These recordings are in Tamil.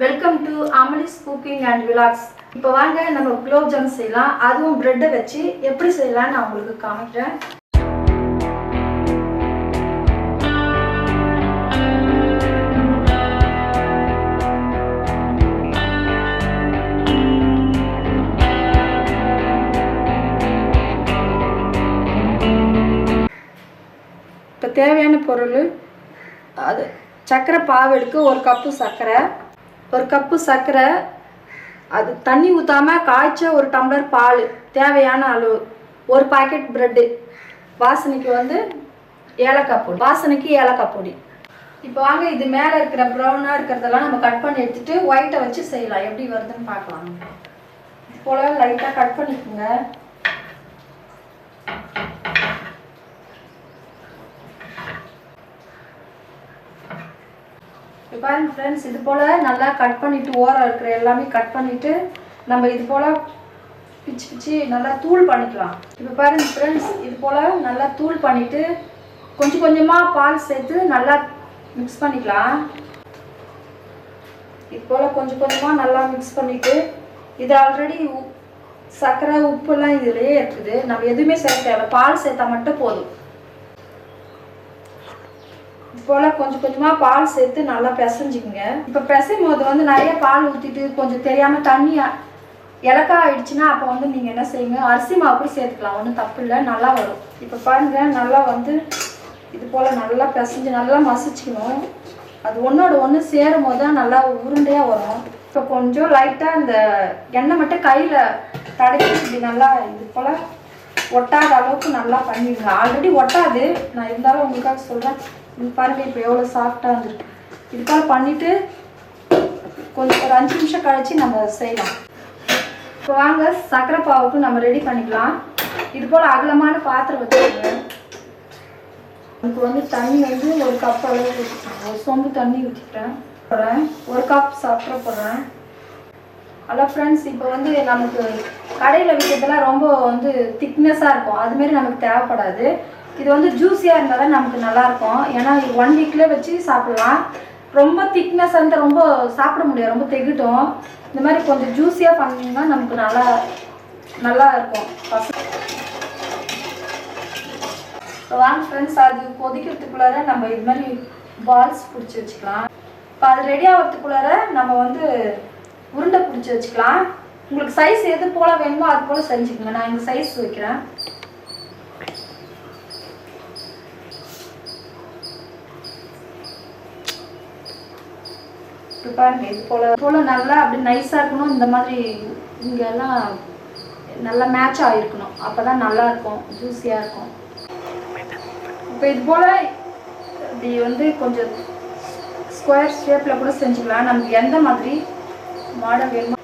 Welcome to Amali's cooking and vlogs இப்போ வாங்க நம்ம குலோப் ஜாம் செய்யலாம். அதுவும் ப்ரெட்டை வச்சு எப்படி செய்யலாம்னு நான் உங்களுக்கு காமிக்கிறேன். இப்போ தேவையான பொருள் அது சர்க்கரை பாவெடுக்கு ஒரு கப்பு சர்க்கரை. ஒரு கப்பு சர்க்கரை அது தண்ணி ஊற்றாமல் காய்ச்ச ஒரு டம்ளர் பால் தேவையான அளவு. ஒரு பாக்கெட் ப்ரெட்டு வாசனைக்கு வந்து ஏலக்காய் பொடி. வாசனைக்கு ஏலக்காய் பொடி. இப்போ வாங்க இது மேலே இருக்கிற ப்ரௌனாக இருக்கிறதெல்லாம் நம்ம கட் பண்ணி எடுத்துட்டு ஒயிட்டை வச்சு செய்யலாம். எப்படி வருதுன்னு பார்க்கலாம். இது போல் லைட்டாக கட் பண்ணிக்கோங்க. பாருங்க ஃப்ரெண்ட்ஸ் இது போல் நல்லா கட் பண்ணிவிட்டு ஓரம் இருக்கிற எல்லாமே கட் பண்ணிவிட்டு நம்ம இது போல் பிச்சு பிச்சு நல்லா தூள் பண்ணிக்கலாம். இப்போ பாருங்க ஃப்ரெண்ட்ஸ் இது போல் நல்லா தூள் பண்ணிவிட்டு கொஞ்சம் கொஞ்சமாக பால் சேர்த்து நல்லா மிக்ஸ் பண்ணிக்கலாம். இது போல் கொஞ்சம் கொஞ்சமாக நல்லா மிக்ஸ் பண்ணிவிட்டு இது ஆல்ரெடி சர்க்கரை உப்புலாம் இதுலேயே இருக்குது. நம்ம எதுவுமே சேர்க்க தேவை பால் சேர்த்தா மட்டும் போதும். போல் கொஞ்சம் கொஞ்சமாக பால் சேர்த்து நல்லா பிசைஞ்சிக்கங்க. இப்போ பிசையும் போது வந்து நிறைய பால் ஊற்றிட்டு கொஞ்சம் தெரியாமல் தண்ணி இலக்கா ஆயிடுச்சுன்னா அப்போ வந்து நீங்கள் என்ன செய்யுங்க? அரிசி மாவு கூட சேர்த்துக்கலாம். ஒன்றும் தப்பு இல்லை. நல்லா வரும். இப்போ பாருங்கள் நல்லா வந்து இது போல் நல்லா பிசைஞ்சு நல்லா மசிச்சுக்கணும். அது ஒன்றோட ஒன்று சேரும் போது தான் நல்லா உருண்டையாக வரும். இப்போ கொஞ்சம் லைட்டாக இந்த எண்ணெய் மட்டும் கையில் தடவி இப்படி நல்லா இது போல் ஒட்டாத அளவுக்கு நல்லா பண்ணிடுங்க. ஆல்ரெடி ஒட்டாது. நான் இருந்தாலும் உங்களுக்காக சொல்கிறேன் இது பாருங்க இப்போ எவ்வளோ சாஃப்டாக இருந்திருக்கு. இதுக்காக பண்ணிவிட்டு கொஞ்சம் ஒரு அஞ்சு நிமிஷம் கழித்து நம்ம செய்யலாம். இப்போ வாங்க சக்கரை பாவுக்கு நம்ம ரெடி பண்ணிக்கலாம். இது போல் அகலமான பாத்திரம் வச்சுக்கோங்க. எனக்கு வந்து தண்ணி வந்து ஒரு கப் அளவு ஒரு சொம்பு தண்ணி ஊற்றிட்டேன் போடுறேன். ஒரு கப் சக்கரை போடுறேன். ஹலோ ஃப்ரெண்ட்ஸ் இப்போ வந்து நமக்கு கடையில் விற்கிறதுலாம் ரொம்ப வந்து திக்னஸாக இருக்கும். அதுமாரி நமக்கு தேவைப்படாது. இது வந்து ஜூஸியாக இருந்தால் தான் நமக்கு நல்லாயிருக்கும். ஏன்னா ஒன் வீக்லேயே வச்சு சாப்பிட்லாம். ரொம்ப திக்னஸ் வந்து ரொம்ப சாப்பிட முடியாது. ரொம்ப தெகிட்டும். இந்த மாதிரி கொஞ்சம் ஜூஸியாக பண்ணிங்கன்னா நமக்கு நல்லா நல்லா இருக்கும் பசங்க வாங்க ஃப்ரெண்ட்ஸ் அது கொதிக்கிறதுக்குள்ளார நம்ம இது மாதிரி பால்ஸ் பிடிச்சி வச்சுக்கலாம். இப்போ அது ரெடி ஆகிறதுக்குள்ளார நம்ம வந்து உருண்டை பிடிச்சி வச்சுக்கலாம். உங்களுக்கு சைஸ் எது போல் வேணுமோ அது போல் செஞ்சுக்கோங்க. நான் இந்த சைஸ் வைக்கிறேன். இப்போ பாருங்க இது போல் போல் நல்லா அப்படி நைஸாக இருக்கணும். இந்த மாதிரி இங்கெல்லாம் நல்லா மேட்ச் ஆகிருக்கணும் அப்போ தான் நல்லா இருக்கும் ஜூஸியாக இருக்கும். இப்போ இது போல் இப்படி வந்து கொஞ்சம் ஸ்கொயர் ஷேப்பில் கூட செஞ்சுக்கலாம். நமக்கு எந்த மாதிரி மாடல் வேணுமோ.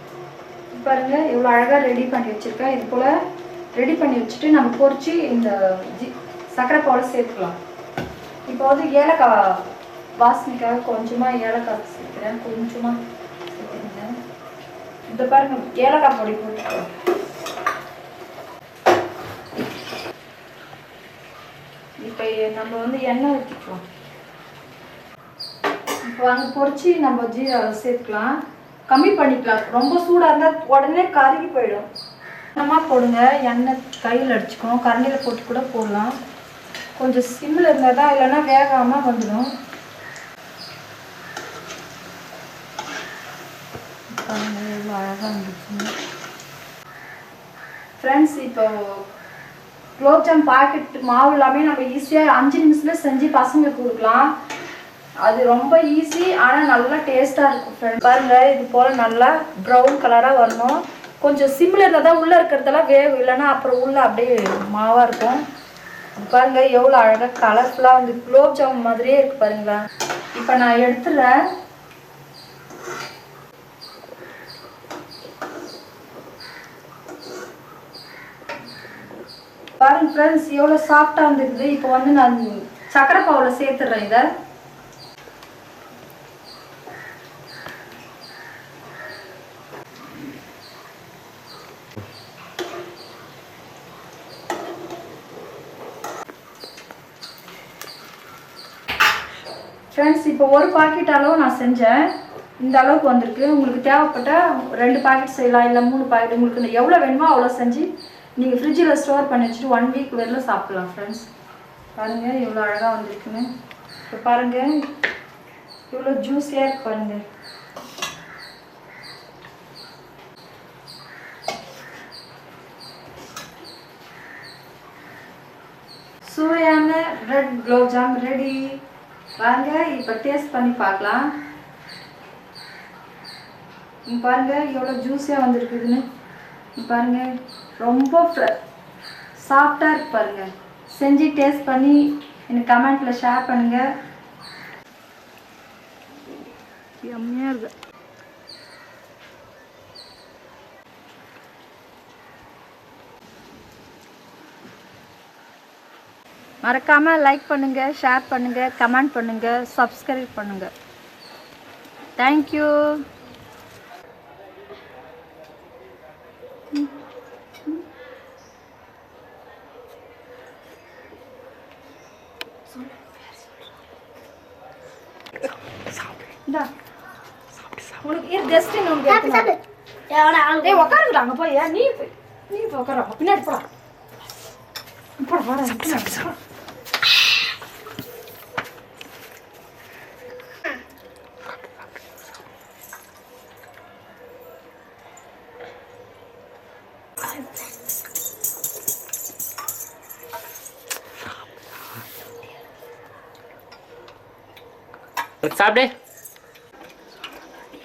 பாருங்க இவ்வளோ அழகாக ரெடி பண்ணி வச்சுருக்கேன். இது போல் ரெடி பண்ணி வச்சுட்டு நம்ம பொறிச்சு இந்த ஜி சர்க்கரை பாலை சேர்த்துக்கலாம். இப்போ வந்து ஏலக்காய் வாசனைக்காக கொஞ்சமாக ஏலக்காய் சேர்க்குறேன். கொஞ்சமாக சேர்த்துருங்க இந்த பாருங்க ஏலக்காய் பொடி போட்டுக்கிறேன் இப்போ நம்ம வந்து எண்ணெய் ஊற்றிக்கலாம் இப்போ அங்கே பொரிச்சு நம்ம ஜீ சேர்த்துக்கலாம். கம்மி பண்ணிக்கலாம். ரொம்ப சூடாக இருந்தால் உடனே கருகி போயிடும். நம்ம போடுங்க. எண்ணெய் கையில் அடிச்சுக்கணும். கரண்டியில் போட்டு கூட போடலாம். கொஞ்சம் சிம்மில் இருந்தால் தான் இல்லைன்னா வேகாமல் வந்துடும். எவ்வளோ அழகாக இருந்துச்சு ஃப்ரெண்ட்ஸ் இப்போ குலோப்ஜாம் பாக்கெட் மாவு எல்லாமே நம்ம ஈஸியாக அஞ்சு நிமிஷத்தில் செஞ்சு பசங்களுக்கு கொடுக்கலாம். அது ரொம்ப ஈஸி ஆனால் நல்லா டேஸ்ட்டாக இருக்கும் ஃப்ரெண்ட் பாருங்கள் இது போல் நல்லா ப்ரௌன் கலராக வரணும். கொஞ்சம் சிம்மில் இருந்தால் தான் உள்ளே இருக்கிறதெல்லாம் வேகும். இல்லைன்னா அப்புறம் உள்ளே அப்படியே மாவாக இருக்கும். பாருங்கள் எவ்வளோ அழகாக கலர்ஃபுல்லாக வந்து குலோப்ஜாம் மாதிரியே இருக்குது பாருங்களா இப்போ நான் எடுத்துடுறேன். பாருங்க ஃப்ரெண்ட்ஸ் எவ்வளோ சாஃப்டாக வந்துருக்குது இப்போ வந்து நான் சக்கரை பாவில் சேர்த்துடுறேன் இதை. ஃப்ரெண்ட்ஸ் இப்போ ஒரு பாக்கெட் அளவு நான் செஞ்சேன். இந்த அளவுக்கு வந்திருக்கு. உங்களுக்கு தேவைப்பட்ட ரெண்டு பாக்கெட் செய்யலாம் இல்லை மூணு பாக்கெட் உங்களுக்கு எவ்வளோ வேணுமோ அவ்வளோ செஞ்சு நீங்கள் ஃப்ரிட்ஜில் ஸ்டோர் பண்ணி வச்சுட்டு ஒன் வீக் வரலும் சாப்பிடலாம் ஃப்ரெண்ட்ஸ் பாருங்கள் எவ்வளோ அழகாக வந்திருக்குன்னு. இப்போ பாருங்கள் இவ்வளோ ஜூஸியாக இருக்கு பாருங்கள் சுவையான ரெட் குலோப்ஜாம் ரெடி வாங்க இப்போ டேஸ்ட் பண்ணி பார்க்கலாம். இங்க பாருங்க எவ்வளோ ஜூஸியாக வந்திருக்குதுன்னு. பாருங்க ரொம்ப சாஃப்டாக இருக்கு பாருங்க. செஞ்சு டேஸ்ட் பண்ணி எனக்கு கமெண்ட்ல ஷேர் பண்ணுங்க. எம்மையாக இருக்கு. மறக்காம லைக் பண்ணுங்க ஷேர் பண்ணுங்க கமெண்ட் பண்ணுங்க சப்ஸ்கிரைப் பண்ணுங்க. தேங்க்யூ இந்தா. உனக்கு இரு கெஸ்ட் வரேன். ஏய் அங்க போய். நீ நீ உட்கார பின்னாடி போடா போடா பின்னாடி போடா. சாப்பிடு?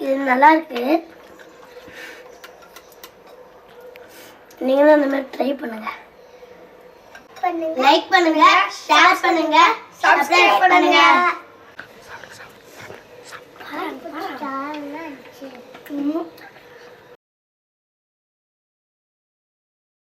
இது நல்லா இருக்கு நீங்களும் இந்த மாதிரி ட்ரை பண்ணுங்க. லைக் பண்ணுங்க ஷேர் பண்ணுங்க சப்ஸ்கிரைப் பண்ணுங்க. ம்.